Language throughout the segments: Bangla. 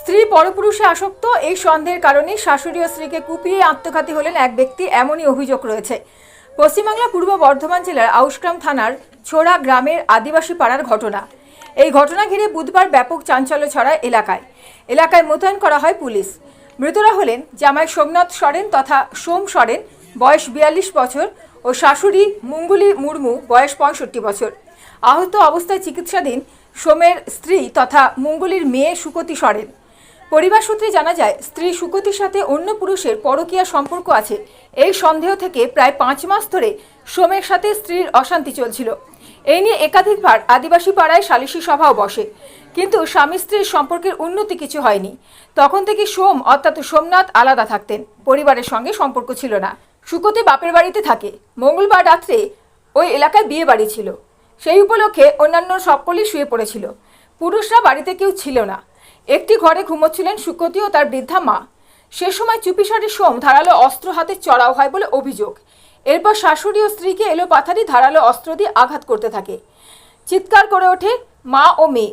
স্ত্রী পরপুরুষে আসক্ত, এই সন্দেহের কারণে শাশুড়ি ও স্ত্রীকে কুপিয়ে আত্মঘাতী হলেন এক ব্যক্তি, এমনই অভিযোগ রয়েছে। পশ্চিমবাংলা পূর্ব বর্ধমান জেলার আউশগ্রাম থানার ছোড়া গ্রামের আদিবাসী পাড়ার ঘটনা। এই ঘটনা ঘিরে বুধবার ব্যাপক চাঞ্চল্য ছড়ায় এলাকায়। এলাকায় মোতায়েন করা হয় পুলিশ। মৃতরা হলেন জামাই সোমনাথ সরেন তথা সোম সরেন, বয়স বিয়াল্লিশ বছর, ও শাশুড়ি মুঙ্গুলি মুর্মু, বয়স পঁয়ষট্টি বছর। আহত অবস্থায় চিকিৎসাধীন সোমের স্ত্রী তথা মুঙ্গুলির মেয়ে সুকতি সরেন। পরিবার সূত্রে জানা যায়, স্ত্রী সুকতির সাথে অন্য পুরুষের পরকীয়া সম্পর্ক আছে। এই সন্দেহ থেকে প্রায় পাঁচ মাস ধরে সোমের সাথে স্ত্রীর অশান্তি চলছিল। এই নিয়ে একাধিকবার আদিবাসী পাড়ায় সালিশি সভাও বসে। কিন্তু স্বামী স্ত্রীর সম্পর্কের উন্নতি কিছু হয়নি। তখন থেকে সোম অর্থাৎ সোমনাথ আলাদা থাকতেন। পরিবারের সঙ্গে সম্পর্ক ছিল না। সুকতি বাপের বাড়িতে থাকে। মঙ্গলবার রাত্রে ওই এলাকায় বিয়ে বাড়ি ছিল। সেই উপলক্ষে অন্যান্য সকলেই শুয়ে পড়েছিল। পুরুষরা বাড়িতে কেউ ছিল না। একটি ঘরে ঘুমোচ্ছিলেন সুকতি ও তার বৃদ্ধা মা। সে সময় চুপিসারি সোম ধারালো অস্ত্র হাতে চড়াও হয় বলে অভিযোগ। এরপর শাশুড়ি ও স্ত্রীকে এলো পাথারি ধারালো অস্ত্র দিয়ে আঘাত করতে থাকে। চিৎকার করে ওঠে মা ও মেয়ে।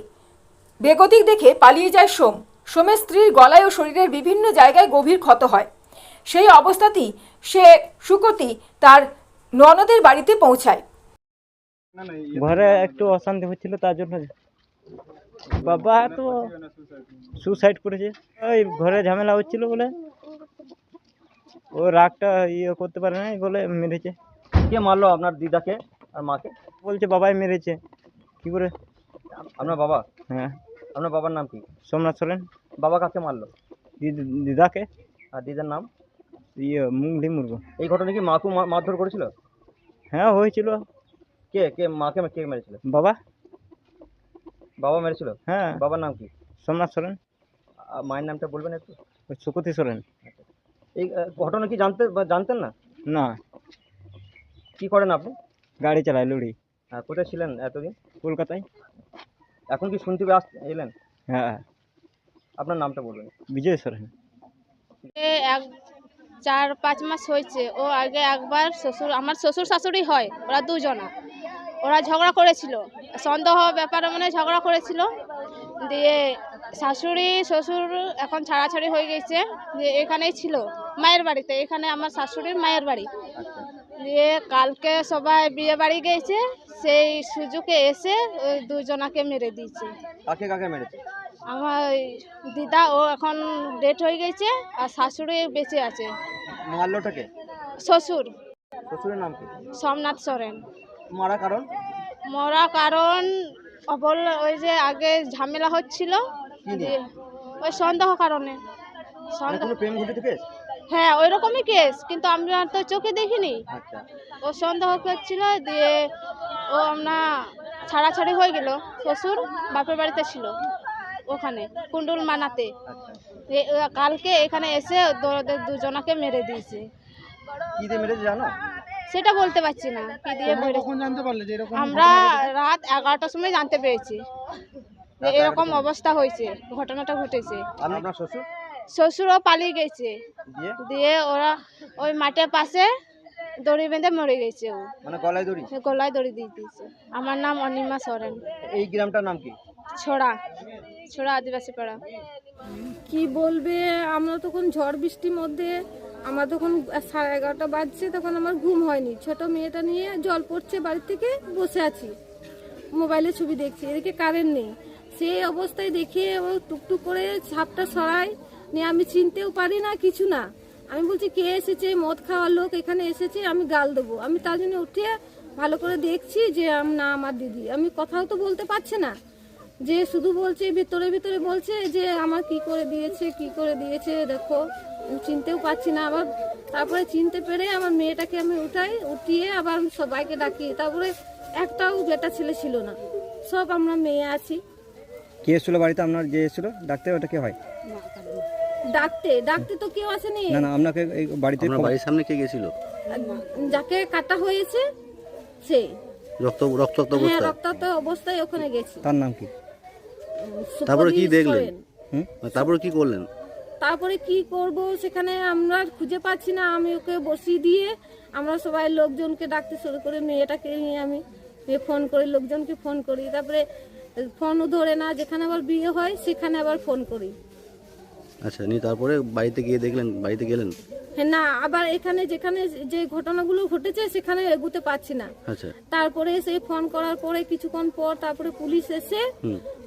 বেগতিক দেখে পালিয়ে যায় সোম। সোমের স্ত্রীর গলায় ও শরীরের বিভিন্ন জায়গায় গভীর ক্ষত হয়। সেই অবস্থাতেই সে, সুকতি, তার ননদের বাড়িতে পৌঁছায়। ঘরে একটু অশান্তি হচ্ছিল তার জন্য। বাবা তো সুসাইড করেছে। ওই ঘরে ঝামেলা হচ্ছিল বলে। ও রাগটা ইয়ে করতে পারে না বলে মেরেছে। কে মারলো আপনার দিদাকে আর মাকে? বলছে বাবাই মেরেছে। কি করে? আপনার বাবা? হ্যাঁ। আপনার বাবার নাম কি? সোমনাথ সোরেন। বাবা কাকে মারলো? দিদ- দিদাকে। আর দিদার নাম? ইয়ে মুঙ্গলি মুরগো। এই ঘটনা কি মাকু মারধর করেছিল? হ্যাঁ হয়েছিল। কে কে মাকে কে মেরেছিল? বাবা? বাবা মেরেছিল? হ্যাঁ। বাবার নাম কি? সোমনাথ সোরেন। মায়ের নামটা বলবেন একটু? সুকতি সোরেন। এই ঘটনা কি জানতে বা জানতেন না? না। কি করেন আপনি? গাড়ি চালায় লুড়ি। হ্যাঁ কোথায় ছিলেন এতদিন? কলকাতায়। এখন কি শুনতে পেয়ে আস- এলেন? হ্যাঁ। আপনার নামটা বলবেন বিজয় সোরেন। এ এক চার পাঁচ মাস হয়েছে। ও আগে একবার শ্বশুর আমার শ্বশুর শাশুড়ি হয় ওরা দুজনা। ওরা ঝগড়া করেছিল। সন্দেহ ব্যাপারে মানে ঝগড়া করেছিল। দিয়ে শাশুড়ি শ্বশুর এখন ছাড়াছাড়ি হয়ে গেছে। দিয়ে এখানেই ছিল মায়ের বাড়িতে। এখানে আমার শাশুড়ির মায়ের বাড়ি। দিয়ে কালকে সবাই বিয়ে বাড়ি গেছে। সেই সুযোগে এসে ওই দুজনাকে মেরে দিয়েছে। কাকে কাকে মেরেছে? আমার দিদা ও এখন ডেট হয়ে গেছে আর শাশুড়ি বেঁচে আছে। মারলোটাকে শ্বশুর। শ্বশুরের নাম কি? সোমনাথ সরেন। মারা কারণ? মরা কারণ ও বলল ওই যে আগে ঝামেলা হচ্ছিল। দিয়ে ওই সন্দেহ কারণে। মানে সন্দেহ কোনো প্রেম ঘটিত কেস হ্যাঁ ওই রকমই কেস কিন্তু আমরা তো চোখে দেখিনি। আচ্ছা। ও সন্দেহ করছিল দিয়ে ও আমরা ছাড়াছাড়ি হয়ে গেল। শ্বশুর বাপের বাড়িতে ছিল ওখানে কুণ্ডুল মানাতে। আচ্ছা। কালকে এখানে এসে ওদের দুজনাকে মেরে দিয়েছে। কি দিয়ে মেরেছে জানো? সেটা বলতে পারছি না কি দিয়ে মেরে আমরা রাত এগারোটার সময় জানতে পেরেছি যে এরকম অবস্থা হয়েছে ঘটনাটা ঘটেছে। শ্বশুর? শ্বশুরও পালিয়ে গেছে। দিয়ে দিয়ে ওরা ওই মাঠের পাশে দড়ি বেঁধে মরে গেছে ও। মানে গলায় দড়ি? গলায় দড়ি দিয়ে দিয়েছে। আমার নাম অনিমা সরেন। এই গ্রামটার নাম কি? ছোড়া ছোড়া আদিবাসী পাড়া। কি বলবে? আমরা তখন ঝড় বৃষ্টির মধ্যে আমার তখন সাড়ে এগারোটা বাজছে, তখন আমার ঘুম হয়নি। ছোট মেয়েটা নিয়ে জল পড়ছে বাড়ি থেকে, বসে আছি। মোবাইলে ছবি দেখছি, এদিকে কারেন্ট নেই। সেই অবস্থায় দেখে ও টুকটুক করে সাপটা সরায়, নিয়ে আমি চিনতেও পারি না, কিছু না। আমি বলছি, কে এসেছে? মদ খাওয়ার লোক এখানে এসেছে, আমি গাল দেবো। আমি তার জন্য উঠে ভালো করে দেখছি যে না, আমার দিদি। আমি কথাও তো বলতে পারছে না। যে শুধু বলছে, ভিতরে ভিতরে বলছে যে, আমার কি করে দিয়েছে, কি করে দিয়েছে, দেখো। চিনতেও পারছি না আবার। তারপরে চিনতে পেরে আমার মেয়েটাকে আমি উঠাই উঠিয়ে আবার আমি সবাইকে ডাকি। তারপরে একটাও বেটা ছেলে ছিল না। সব আমরা মেয়ে আছি। কে এসেছিল বাড়িতে? আপনার যে এসেছিল? ডাক্তার ওটা কে হয়? ডাকতে ডাকতে তো কেউ আসেনি। না না আপনাকে এই বাড়িতে আপনার বাড়ির সামনে কে গেছিল? যাকে কাটা হয়েছে সে। রক্ত রক্তাক্ত হ্যাঁ অবস্থায়? রক্তাক্ত অবস্থায় ওখানে গেছি। তার নাম কি? তারপরে কি দেখলেন? হুম? তারপরে কি করলেন? তারপরে কি করব সেখানে আমরা খুঁজে পাচ্ছি না আমি ওকে বসিয়ে দিয়ে আমরা সবাই লোকজনকে ডাকতে শুরু করে মেয়েটাকে নিয়ে আমি ফোন করি লোকজনকে ফোন করি। তারপরে ফোনও ধরে না যেখানে আবার বিয়ে হয় সেখানে আবার ফোন করি। আচ্ছা নিয়ে তারপরে বাড়িতে গিয়ে দেখলেন বাড়িতে গেলেন? হ্যাঁ না আবার এখানে যেখানে যে ঘটনাগুলো ঘটেছে সেখানে এগুতে পারছি না। আচ্ছা। তারপরে সে ফোন করার পরে কিছুক্ষণ পর তারপরে পুলিশ এসে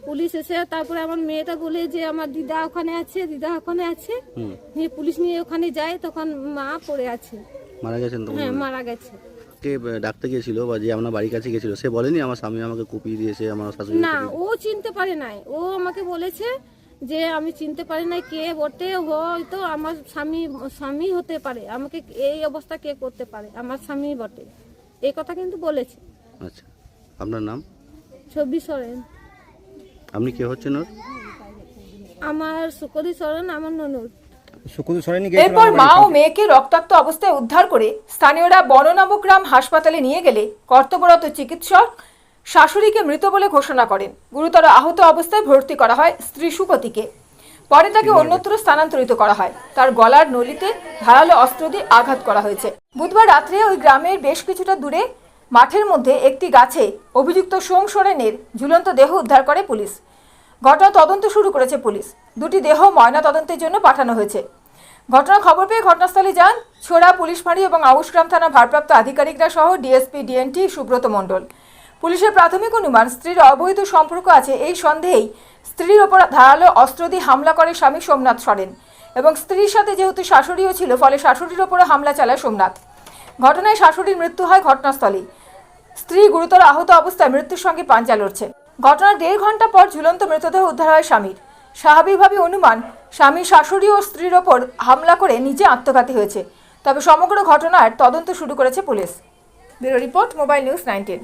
পুলিশ এসে তারপরে আমার মেয়েটা বলে যে আমার দিদা ওখানে আছে দিদা ওখানে আছে। নিয়ে পুলিশ নিয়ে ওখানে যায় তখন মা পড়ে আছে। মারা গেছেন তখন? হ্যাঁ মারা গেছে। কে ডাকতে গিয়েছিল বা যে আপনার বাড়ির কাছে গেছিল সে বলেনি আমার স্বামী আমাকে কুপিয়ে দিয়েছে আমার শাশুড়ি না ও চিনতে পারে নাই। ও আমাকে বলেছে যে আমি চিনতে পারি নাই কে বটে হয়তো আমার স্বামী স্বামী হতে পারে। আমাকে এই অবস্থা কে করতে পারে? আমার স্বামী বটে। এই কথা কিন্তু বলেছে। আচ্ছা। আপনার নাম? ছবি সরেন। আপনি কে হচ্ছেন ওর? আমার সুকরি সরেন আমার ননদ। সুকুল সরেনি এরপর মা ও মেয়েকে রক্তাক্ত অবস্থায় উদ্ধার করে স্থানীয়রা বননবগ্রাম হাসপাতালে নিয়ে গেলে কর্তব্যরত চিকিৎসক শাশুড়িকে মৃত বলে ঘোষণা করেন। গুরুতর আহত অবস্থায় ভর্তি করা হয় স্ত্রী সুকতিকে পরে তাকে অন্যত্র স্থানান্তরিত করা হয়। তার গলার নলিতে ধারালো অস্ত্র দিয়ে আঘাত করা হয়েছে। বুধবার রাত্রে ওই গ্রামের বেশ কিছুটা দূরে মাঠের মধ্যে একটি গাছে অভিযুক্ত সোম সোরেনের ঝুলন্ত দেহ উদ্ধার করে পুলিশ। ঘটনা তদন্ত শুরু করেছে পুলিশ। দুটি দেহ ময়না তদন্তের জন্য পাঠানো হয়েছে। ঘটনার খবর পেয়ে ঘটনাস্থলে যান ছোড়া পুলিশ ফাঁড়ি এবং আউশগ্রাম থানা ভারপ্রাপ্ত আধিকারিকরা সহ ডিএসপি, ডিএনটি, সুব্রত মণ্ডল। পুলিশের প্রাথমিক অনুমান, স্ত্রীর অবৈধ সম্পর্ক আছে এই সন্দেহেই স্ত্রীর ওপর ধারালো অস্ত্র দিয়ে হামলা করে স্বামী সোমনাথ সরেন এবং স্ত্রীর সাথে যেহেতু শাশুড়িও ছিল, ফলে শাশুড়ির ওপরে হামলা চালায় সোমনাথ। ঘটনায় শাশুড়ির মৃত্যু হয় ঘটনাস্থলেই। স্ত্রী গুরুতর আহত অবস্থায় মৃত্যুর সঙ্গে পাঞ্জা লড়ছে। ঘটনার দেড় ঘণ্টা পর ঝুলন্ত মৃতদেহ উদ্ধার হয় স্বামীর। স্বাভাবিকভাবে অনুমান স্বামী শাশুড়ি ও স্ত্রীর ওপর হামলা করে নিজে আত্মঘাতী হয়েছে। তবে সমগ্র ঘটনার তদন্ত শুরু করেছে police. Bureau report, mobile news nineteen.